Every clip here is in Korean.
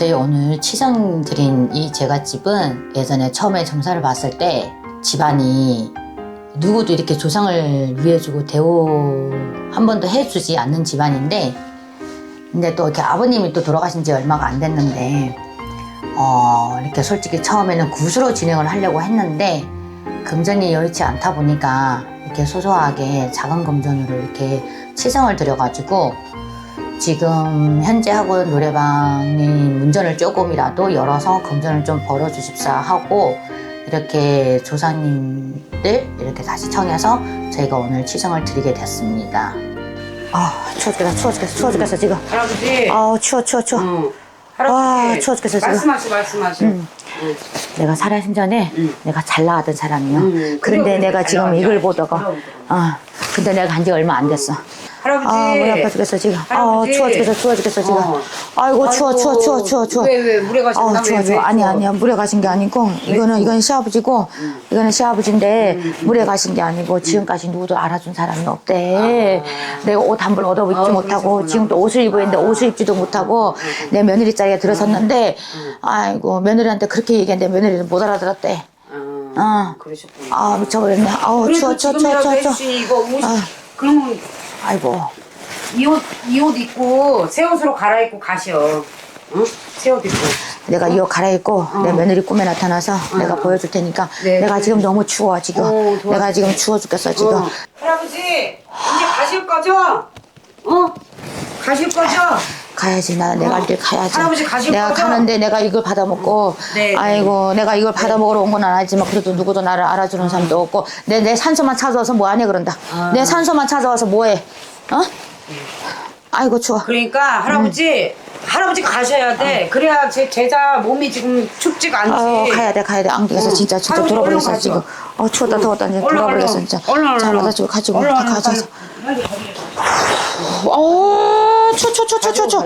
저희 오늘 치정 드린 이 제갓집은 예전에 처음에 점사를 봤을 때 집안이 누구도 이렇게 조상을 위해주고 대우 한 번도 해주지 않는 집안인데 근데 또 이렇게 아버님이 또 돌아가신 지 얼마가 안 됐는데 어 이렇게 솔직히 처음에는 굿으로 진행을 하려고 했는데 금전이 여의치 않다 보니까 이렇게 소소하게 작은 금전으로 이렇게 치성을 드려가지고 지금 현재 하고 있는 노래방이 문전을 조금이라도 열어서 금전을 좀 벌어주십사 하고 이렇게 조상님들 이렇게 다시 청해서 저희가 오늘 치성을 드리게 됐습니다. 아 추워 죽겠어 추워 죽겠어 추워 죽겠어 지금 할아버지. 아우 추워 추워 추워 응. 아, 할아버지. 추워 죽겠어, 지금. 말씀하시 말씀하시. 음. 응. 내가 살아신 전에 음. 내가 잘 나가던 사람이요 음, 그런데 그래, 내가 그래, 지금 잘 이걸 나가죠. 보다가 그럼, 그럼. 아 근데 내가 간 지 얼마 안 됐어 할아버지. 아, 머리 아파 죽겠어, 지금. 아, 할아버지. 추워 죽겠어, 추워 죽겠어, 지금. 어. 아이고, 추워, 추워, 추워, 추워, 추워. 왜, 왜, 물에 가셨나? 아, 왜, 추워, 왜 추워. 아니? 아니야. 물에 가신 게 아니고, 이거는, 이건 시아버지고, 이거는 시아버지인데, 물에 가신 게 아니고, 지금까지 누구도 알아준 사람이 없대. 내가 옷 한 벌 얻어입지 아, 못하고, 그러셨구나. 지금 또 옷을 입어야 되는데, 옷을 입지도 못하고, 내 며느리 자리에 들어섰는데, 아이고, 며느리한테 그렇게 얘기했는데, 며느리는 못 알아들었대. 아, 어. 그러셨구나. 아, 미쳐버렸네. 아우, 추워, 추워, 추워, 추워, 추워. 해주시니 이거 옷, 아. 그러면 아이고. 이 옷, 이 옷 입고 새 옷으로 갈아입고 가셔. 응? 새 옷 입고. 내가 이 옷 갈아입고 내 며느리 꿈에 나타나서 내가 보여줄 테니까 어. 네, 내가 그래. 지금 너무 추워 지금 어. 내가 지금 추워 죽겠어 지금 어. 할아버지, 이제 가실 거죠? 어? 가실 거죠? 가야지 나 내가 할 길 가야지 할아버지 가실 내가 거죠? 가는데 내가 이걸 받아 먹고 네, 네. 아이고 내가 이걸 받아 먹으러 온 건 아니지만 그래도 누구도 나를 알아주는 사람도 없고 내, 내 산소만 찾아와서 뭐 하냐 그런다 아. 내 산소만 찾아와서 뭐해 어? 아이고 추워 그러니까 할아버지, 할아버지 가셔야 돼. 그래야 제 제자 몸이 지금 춥지가 않지. 어, 가야 돼, 가야 돼. 안기겠어, 응. 진짜, 진짜 할아버지 얼른 지금. 가죠. 어, 추웠다, 더웠다, 이제 얼른, 돌아버리겠어, 얼른. 진짜. 얼른, 자, 얼른. 받아주고, 가지고, 얼른, 다 얼른, 가져와서. 빨리, 빨리 가져가세요. 어, 추워, 추워, 추워, 추워, 추워, 추워.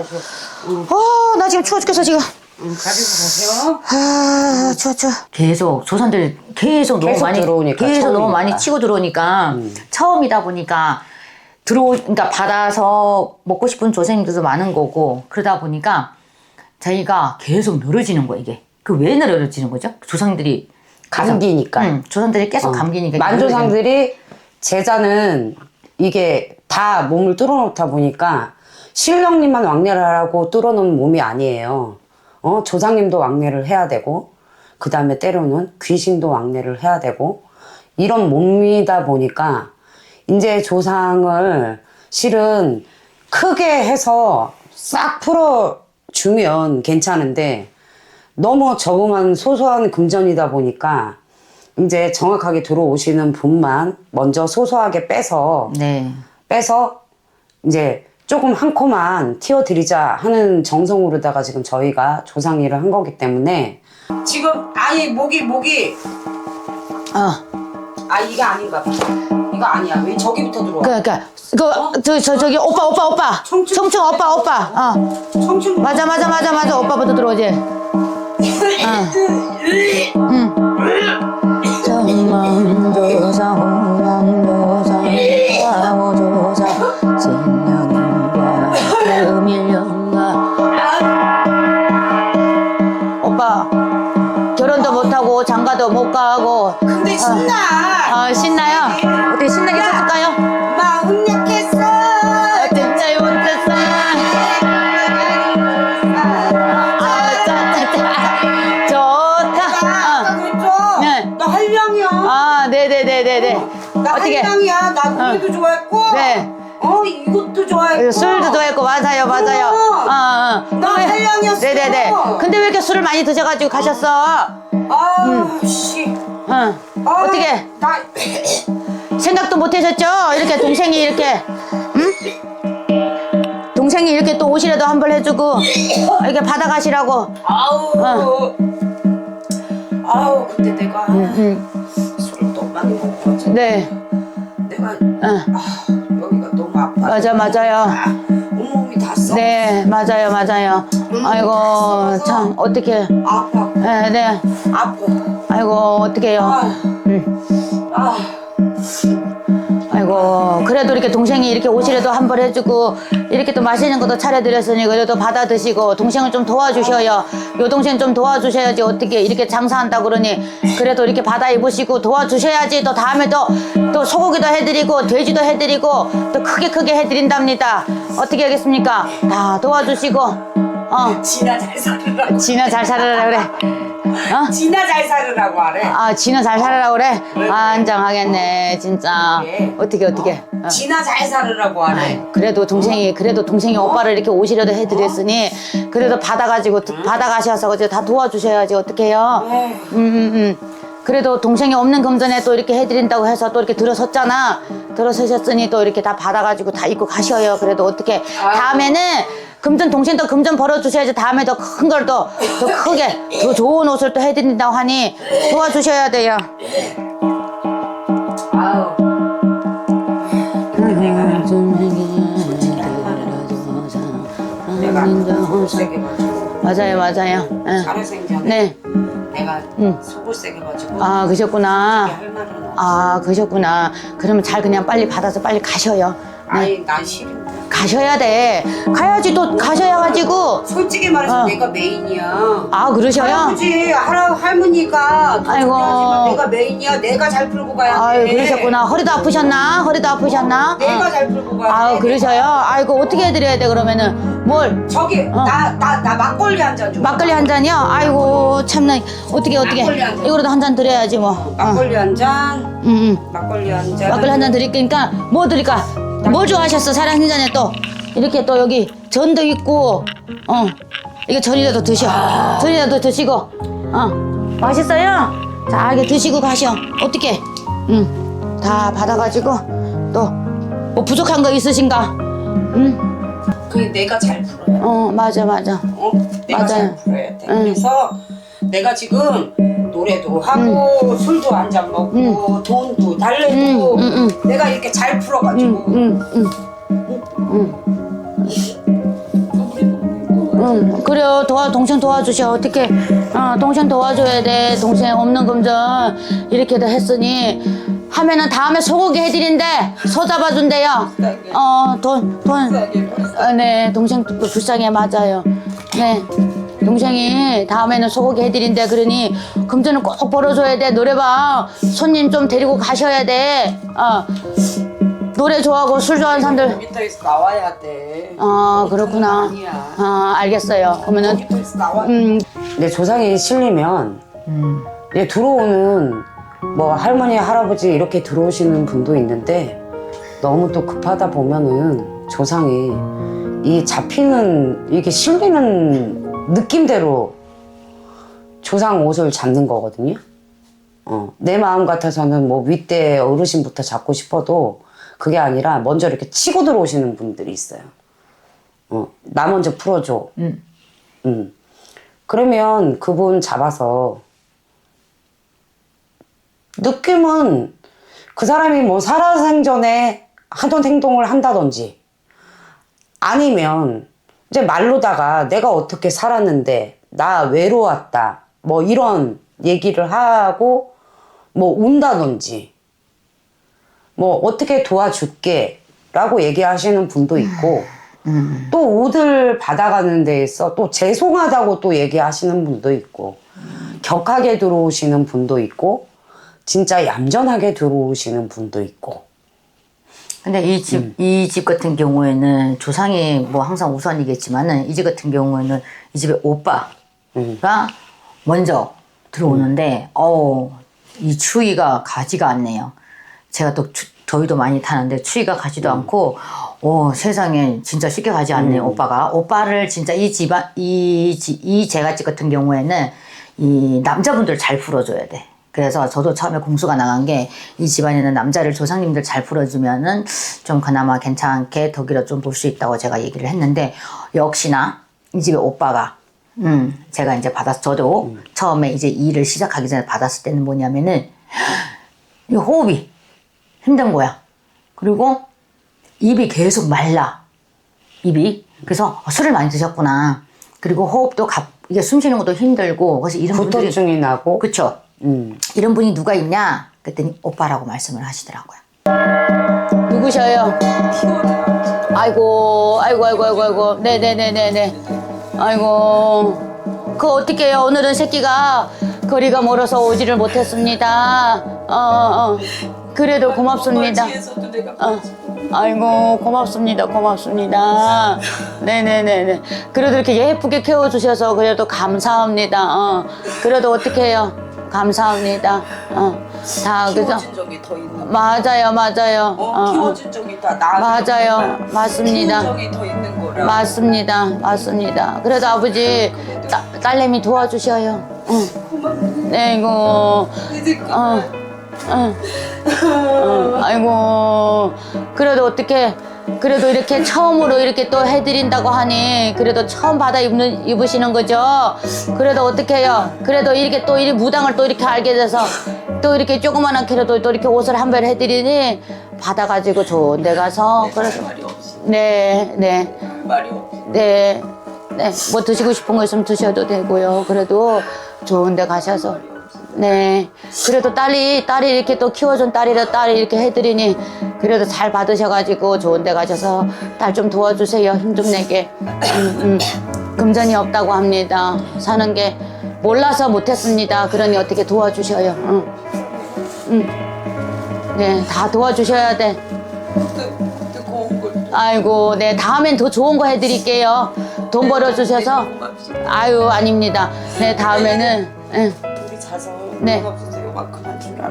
어, 나 지금 추워 죽겠어, 지금. 응, 가지고 가세요. 아, 추워, 추워. 계속, 조선들 계속 너무 계속 많이, 들어오니까, 계속 너무 처음이니까. 많이 치고 들어오니까, 처음이다 보니까, 들어오, 그러니까 받아서 먹고 싶은 조생들도 많은 거고, 그러다 보니까, 저희가 계속 늘어지는 거야, 이게. 그 왜 늘어지는 거죠? 조상들이. 감기니까. 응, 조상들이 계속 감기니까. 만조상들이 제자는 이게 다 몸을 뚫어놓다 보니까 신령님만 왕래를 하라고 뚫어놓은 몸이 아니에요. 어, 조상님도 왕래를 해야 되고, 그 다음에 때로는 귀신도 왕래를 해야 되고, 이런 몸이다 보니까, 이제 조상을 실은 크게 해서 싹 풀어주면 괜찮은데, 너무 저금한 소소한 금전이다 보니까 이제 정확하게 들어오시는 분만 먼저 소소하게 빼서 네. 빼서 이제 조금 한 코만 튀어드리자 하는 정성으로다가 지금 저희가 조상일을 한 거기 때문에 지금 아니 목이 목이 어. 아 이게 아닌가 봐. 이거 아니야. 왜 저기부터 들어와? 그, 그, 그, 저, 저, 저기, 오빠, 오빠, 오빠. 청춘. 청춘, 오빠, 오빠. 어. 청춘 맞아, 맞아, 맞아, 맞아. 오빠부터 들어오지. 어. 응. 근데 신나. 아, 신나요? 어떻게 신나게 쳐줄까요? 마음 약했어. 진짜 못했어. 아, 짜짜짜. 좋다. 아까 어. 네. 나 한량이야. 아, 네네네네네. 나 어떻게? 한량이야. 나 노래도 좋아했고. 네. 어 이것도 좋아했고. 술도 좋아했고, 맞아요, 맞아요. 어, 어. 나 왜- 한량이었어. 네네네. 근데 왜 이렇게 술을 많이 드셔가지고 가셨어? 아 씨. 응. 아, 어떻게? 나 생각도 못 하셨죠? 이렇게 동생이 이렇게, 응? 동생이 이렇게 또 옷이라도 한 벌 해주고, 이렇게 받아가시라고. 아우. 아우 근데 내가 응. 술을 너무 많이 먹고 네. 내가 응. 아, 여기가 너무 아파. 맞아, 맞아요. 아, 온몸이 다 써. 네, 맞아요, 맞아요. 아이고, 참, 어떡해. 아파. 네, 네. 아파. 아이고, 어떡해요. 아, 응. 아, 아이고, 그래도 이렇게 동생이 이렇게 옷이라도 한 벌 해주고 이렇게 또 맛있는 것도 차려드렸으니 그래도 받아 드시고 동생을 좀 도와주셔요. 요 동생 좀 도와주셔야지 어떻게 이렇게 장사한다 그러니 그래도 이렇게 받아 입으시고 도와주셔야지 또 다음에 또또 소고기도 해드리고 돼지도 해드리고 또 크게 크게 해드린답니다. 어떻게 하겠습니까? 다 도와주시고 어 지나 잘 살으라고. 지나 잘 살아라 그래 어? 지나 잘 살으라고 하래. 아 지는 잘 살아라 그래 안장하겠네 진짜 그래. 어떻게 어떻게 어. 지나 잘 살으라고 하래. 아이, 그래도 동생이 그래도 동생이 오빠를 이렇게 오시려도 해드렸으니 그래도 받아가지고 받아가셔서 다 도와주셔야지 어떡해요 에휴. 음, 음, 음. 그래도 동생이 없는 금전에 또 이렇게 해드린다고 해서 또 이렇게 들어섰잖아 들어서셨으니 또 이렇게 다 받아가지고 다 입고 가셔요 그래도 어떻게 다음에는 금전 동생도 금전 벌어주셔야지 다음에 더 큰걸또더 크게 더 좋은 옷을 또 해드린다고 하니 도와주셔야 돼요 아우. 내가 속을 맞아요 맞아요. 네. 내가 응. 속을 세게 가지고 아 그러셨구나 할 말은 없어. 아 그러셨구나 그러면 잘 그냥 빨리 받아서 빨리 가셔요 아니 난 싫은데. 가셔야 돼 가야지 또 가셔야 가지고 솔직히 말해서 어. 내가 메인이야. 아 그러셔요 할아버지, 할아, 할머니가 돈 아이고. 하지만 내가 메인이야. 내가 잘 풀고 가야 돼. 아유 그러셨구나 허리도 아프셨나 허리도 아프셨나 내가 어. 잘 풀고 가야 돼. 아 그러셔요 아이고 어떻게 해드려야 돼 그러면은 뭘 저기 어. 나나 나 막걸리 한 잔 줘. 막걸리 한 잔이요 아이고 참나 어떻게 어떻게 막걸리 한 잔. 이거라도 한 잔 드려야지 뭐 어. 막걸리 한 잔. 응, 응. 막걸리 한 잔. 막걸리 한 잔 드릴 테니까 뭐 드릴까? 뭘 좋아하셨어? 사랑신전에 또 이렇게 또 여기 전도 있고 어 이거 전이라도 드셔 전이라도 드시고 어 맛있어요? 자 이렇게 드시고 가셔 어떻게? 응다 받아가지고 또 뭐 부족한 거 있으신가? 응? 그게 내가 잘 풀어야 돼. 어 맞아 맞아 어? 내가 맞아요. 잘 풀어야 돼. 응. 그래서 내가 지금 노래도 하고 술도 한 잔 먹고 돈도 달래도 응, 응, 내가 이렇게 잘 풀어가지고 응응응 응, 그래요. 도와, 동생 도와주셔. 어떻게, 어, 동생 도와줘야 돼. 동생 없는 금전 이렇게도 했으니, 하면은 다음에 소고기 해드린대. 소 잡아준대요. 어, 돈, 돈. 아, 네, 동생 또 불쌍해. 맞아요. 네. 동생이 다음에는 소고기 해드린대. 그러니, 금전을 꼭 벌어줘야 돼. 노래방 손님 좀 데리고 가셔야 돼. 어, 노래 좋아하고 술 좋아하는 사람들. 모니터에서 나와야 돼. 아, 그렇구나. 아니야. 아, 알겠어요. 그러면은, 나와. 음, 근데 조상이 실리면 이제 들어오는 뭐 할머니 할아버지 이렇게 들어오시는 분도 있는데 너무 또 급하다 보면은 조상이 이 잡히는 이게 실리는 느낌대로 조상 옷을 잡는 거거든요. 어, 내 마음 같아서는 뭐 윗대 어르신부터 잡고 싶어도 그게 아니라 먼저 이렇게 치고 들어오시는 분들이 있어요. 어, 나 먼저 풀어줘. 음. 음. 그러면 그분 잡아서 느낌은 그 사람이 뭐 살아생전에 하던 행동을 한다든지 아니면 이제 말로다가 내가 어떻게 살았는데 나 외로웠다. 뭐 이런 얘기를 하고 뭐 운다든지 뭐 어떻게 도와줄게 라고 얘기하시는 분도 있고 또 옷을 받아가는 데에서 또 죄송하다고 또 얘기하시는 분도 있고 격하게 들어오시는 분도 있고 진짜 얌전하게 들어오시는 분도 있고 근데 이 집, 이 집 같은 경우에는 조상이 뭐 항상 우선이겠지만은 이 집 같은 경우에는 이 집의 오빠가 음. 먼저 들어오는데, 어우, 이 추위가 가지가 않네요. 제가 또 추- 더위도 많이 타는데 추위가 가지도 않고, 오, 세상에 진짜 쉽게 가지 않네요, 오빠가. 오빠를 진짜 이 집안, 이, 지- 이 제갓집 같은 경우에는 이 남자분들 잘 풀어줘야 돼. 그래서 저도 처음에 공수가 나간 게 이 집안에는 남자를 조상님들 잘 풀어주면은 좀 그나마 괜찮게 덕이라 좀 볼 수 있다고 제가 얘기를 했는데 역시나 이 집에 오빠가 음 제가 이제 받았 저도 처음에 이제 이 일을 시작하기 전에 받았을 때는 뭐냐면은 이 호흡이 힘든 거야. 그리고 입이 계속 말라. 입이. 그래서 어, 술을 많이 드셨구나. 그리고 호흡도 갑, 이게 숨 쉬는 것도 힘들고. 그래서 이런 분들이. 구토증이 나고 그쵸. 음. 이런 분이 누가 있냐? 그랬더니 오빠라고 말씀을 하시더라고요. 누구셔요? 아이고, 아이고, 아이고, 아이고, 아이고. 네네네네네. 아이고. 그 어떻게 해요? 오늘은 새끼가 거리가 멀어서 오지를 못했습니다. 어, 어, 어. 그래도 고맙습니다. 어. 아이고 고맙습니다 고맙습니다 네네네네 그래도 이렇게 예쁘게 키워주셔서 그래도 감사합니다 어 그래도 어떻게 해요 감사합니다. 어 다 그죠 키워진 적이 더 있는 맞아요 맞아요. 어, 어, 어. 키워준 적이 다 나. 맞아요. 맞습니다. 키운 적이 더 있는 거라. 맞습니다. 맞습니다. 그래도 아버지 따, 딸내미 도와주셔요. 응. 고맙네. 네 이거 이제 어, 어, 어, 아이고, 그래도 어떻게, 그래도 이렇게 처음으로 이렇게 또 해드린다고 하니, 그래도 처음 받아 입는, 입으시는 거죠? 그래도 어떻게 해요? 그래도 이렇게 또 이 무당을 또 이렇게 알게 돼서, 또 이렇게 조그만한 캐라도 또 이렇게 옷을 한 벌 해드리니, 받아가지고 좋은 데 가서, 그래서, 말이 없이 네, 네. 말이 없이. 네, 네, 뭐 드시고 싶은 거 있으면 드셔도 되고요. 그래도 좋은 데 가셔서. 네. 그래도 딸이, 딸이 이렇게 또 키워준 딸이라 딸이 이렇게 해드리니, 그래도 잘 받으셔가지고 좋은 데 가셔서 딸 좀 도와주세요. 힘 좀 내게. 음, 음. 금전이 없다고 합니다. 사는 게 몰라서 못했습니다. 그러니 어떻게 도와주셔요. 응. 응. 네, 다 도와주셔야 돼. 아이고, 네, 다음엔 더 좋은 거 해드릴게요. 돈 벌어주셔서. 아유, 아닙니다. 네, 다음에는. 응. 네.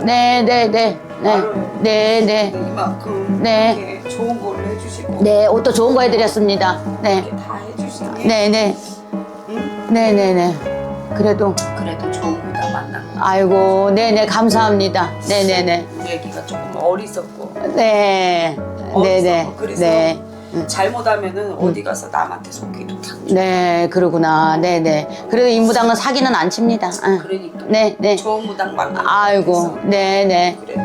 네, 네, 네. 네, 네, 네. 이만큼 네. 이렇게 좋은 걸로 해주시고 네, 옷도 좋은 거 해드렸습니다. 네, 이렇게 다 해주시니 네, 네. 응? 네, 네, 네. 그래도, 그래도 좋은 거다 만난 거. 아이고, 네, 네, 감사합니다. 네, 네, 네. 애기가 조금 어리석고 네, 네, 네. 어리석어. 그래서 네. 잘못하면은 어디 가서 남한테 속기도 탁. 네, 그러구나. 네, 네. 그래도 인무당은 사기는 안 칩니다. 응. 그러니까 네, 네. 좋은 무당 만나. 아이고, 네, 네. 그래도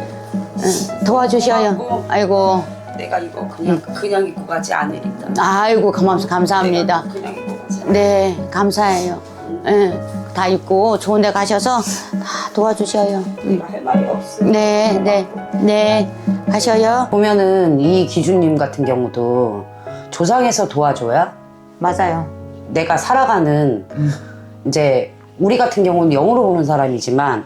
응. 도와주셔요. 아이고, 내가 이거 그냥 그냥 입고 가지 않으리다. 아이고, 고맙, 감사합니다. 내가 그냥 입고 가지. 않- 네, 감사해요. 예, 다 입고 좋은 데 가셔서 다 도와주셔요. 음. 내가 할 말이 없어. 네, 네, 네. 가셔요. 보면은 이 기준님 같은 경우도 조상에서 도와줘야 맞아요. 내가 살아가는 이제 우리 같은 경우는 영으로 보는 사람이지만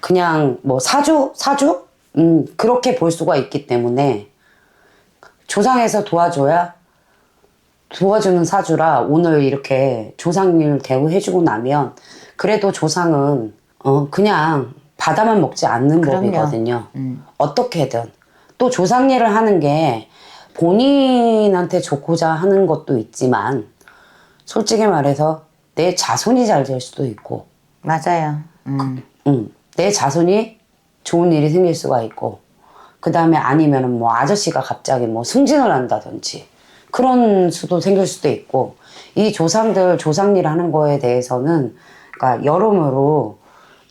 그냥 뭐 사주 사주 음 그렇게 볼 수가 있기 때문에 조상에서 도와줘야 도와주는 사주라 오늘 이렇게 조상일 대우해주고 나면 그래도 조상은 어 그냥 받아만 먹지 않는 그럼요. 법이거든요. 음. 어떻게든 또 조상 일을 하는 게 본인한테 좋고자 하는 것도 있지만 솔직히 말해서 내 자손이 잘 될 수도 있고 맞아요. 음. 음, 내 자손이 좋은 일이 생길 수가 있고 그 다음에 아니면은 뭐 아저씨가 갑자기 뭐 승진을 한다든지 그런 수도 생길 수도 있고 이 조상들 조상 일 하는 거에 대해서는 그러니까 여러모로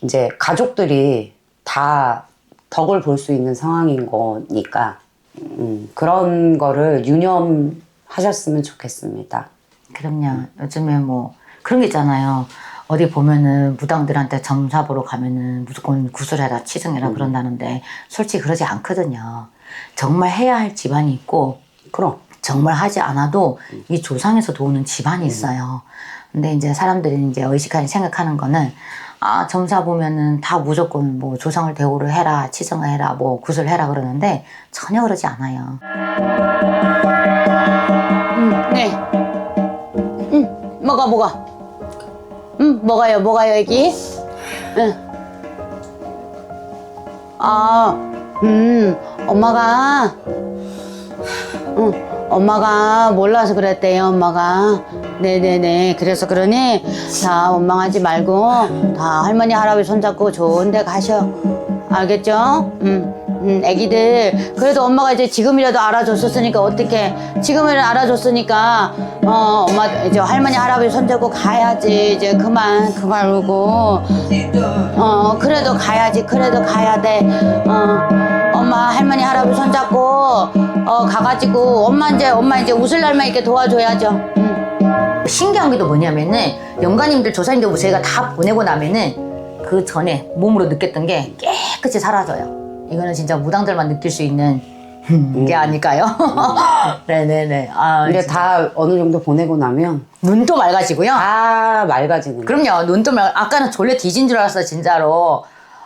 이제 가족들이 다 덕을 볼 수 있는 상황인 거니까 음, 그런 거를 유념하셨으면 좋겠습니다. 그럼요. 요즘에 뭐 그런 게 있잖아요. 어디 보면은 무당들한테 점사 보러 가면은 무조건 구슬해라, 치승해라 그런다는데 솔직히 그러지 않거든요. 정말 해야 할 집안이 있고 그럼 정말 하지 않아도 이 조상에서 도우는 집안이 있어요. 근데 이제 사람들이 이제 의식하게 생각하는 거는 아 점사 보면은 다 무조건 뭐 조상을 대우를 해라, 치성을 해라, 뭐 구슬 해라 그러는데 전혀 그러지 않아요. 음, 네. 음, 뭐가 뭐가? 음, 뭐가요, 뭐가요, 여기? 응. 아, 음, 엄마가 응, 엄마가 몰라서 그랬대요, 엄마가. 네네네. 그래서 그러니, 자, 원망하지 말고, 다 할머니, 할아버지 손잡고 좋은 데 가셔. 알겠죠? 음, 음, 애기들. 그래도 엄마가 이제 지금이라도 알아줬었으니까, 어떻게, 지금이라도 알아줬으니까, 어, 엄마, 이제 할머니, 할아버지 손잡고 가야지. 이제 그만, 그만 울고. 어, 그래도 가야지. 그래도 가야 돼. 어, 엄마, 할머니, 할아버지 손잡고, 어, 가가지고, 엄마 이제, 엄마 이제 웃을 날만 이렇게 도와줘야죠. 음. 신기한 게또 뭐냐면은, 영가님들, 조사님들 저희가 다 보내고 나면은, 그 전에 몸으로 느꼈던 게 깨끗이 사라져요. 이거는 진짜 무당들만 느낄 수 있는 게 아닐까요? 네네네. 아, 근데 다 어느 정도 보내고 나면 눈도 맑아지고요. 다 맑아지는 거야. 그럼요. 눈도 맑. 아까는 졸려 뒤진 줄 알았어 진짜로.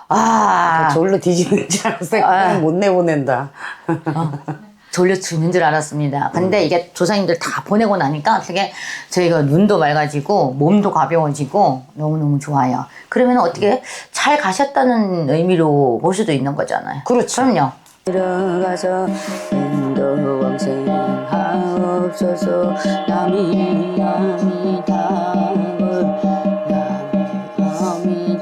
아, 졸로 뒤지는 줄 알았어요. 아. 못 내보낸다. 졸려 죽는 줄 알았습니다. 근데 이게 조사님들 다 보내고 나니까 되게 저희가 눈도 맑아지고 몸도 가벼워지고 너무너무 좋아요. 그러면 어떻게 잘 가셨다는 의미로 볼 수도 있는 거잖아요. 그렇죠. 그럼요. 들어가서 인도 왕생 하옵소서 남이 남이 답을 남이 남이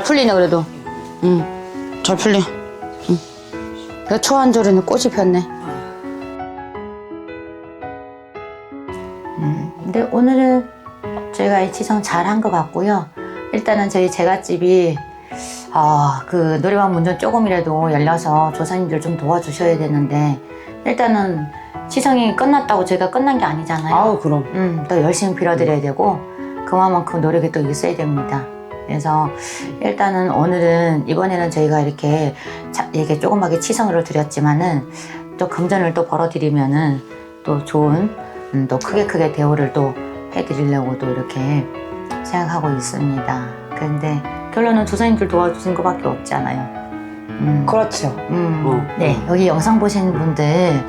잘 풀리네 그래도. 응, 잘 풀려. 응. 그 초한절에는 꽃이 폈네. 근데 오늘은 저희가 이 치성 잘한 것 같고요. 일단은 저희 제갓집이 아, 그 노래방 문좀 조금이라도 열려서 조사님들 좀 도와주셔야 되는데 일단은 치성이 끝났다고 저희가 끝난 게 아니잖아요. 아우, 그럼. 음, 또 열심히 빌어드려야 되고 그만큼 노력이 또 있어야 됩니다. 그래서 일단은 오늘은 이번에는 저희가 이렇게 자, 이렇게 조그맣게 치성을 드렸지만은 또 금전을 또 벌어드리면은 또 좋은 음, 또 크게 크게 대우를 또 해드리려고 또 이렇게 생각하고 있습니다. 그런데 결론은 조사님들 도와주신 것밖에 없잖아요. 음. 그렇죠. 음, 어. 네, 여기 영상 보신 분들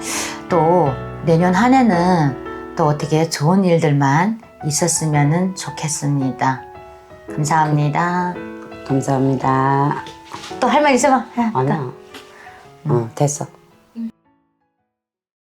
또 내년 한 해는 또 어떻게 좋은 일들만 있었으면 좋겠습니다. 감사합니다. 감사합니다. 또 할 말 있으면 해. 아니야. 어, 됐어.